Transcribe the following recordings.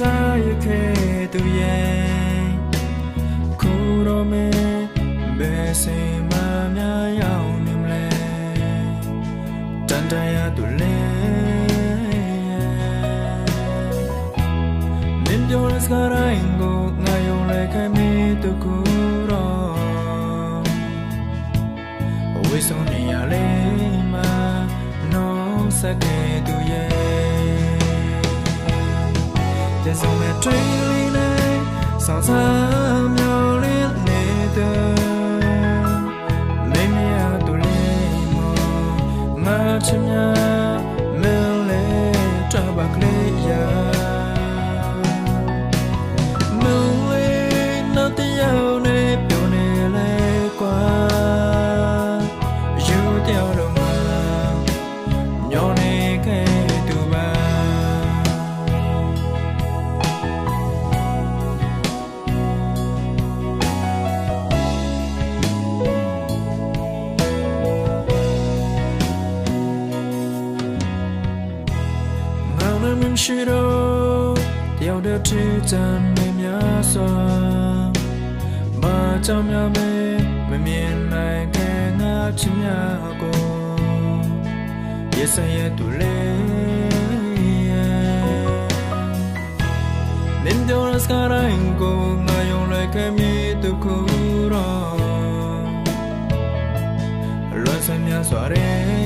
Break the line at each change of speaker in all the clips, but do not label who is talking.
in telling me baby tie ke tu ye ko ro me be se ma mya yaw ni mle tan ta ya tu le nin pyo la ska rai ngo nga yo le kai mi tu ku ro ဝိဆုံးနေရလေမှာနောစကေတူရဲ့ ကျစုံမဲ့ထွေးလေးနဲ့ဆောင်းစားမျောလေးနေတဲ့မေမရတူလေးမငါချင်များမဲလေးတပတ်ကလေးရ ရှိတော့တယောက်တည်းထီးချမ်းနေများစွာဘာကြောင့်များမဲမမြင်နိုင်ခဲ့ငါချင်များကို Yes I am to Nin yo las carango nga yo le que mi tu curo Lo se me suare ma cha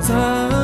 在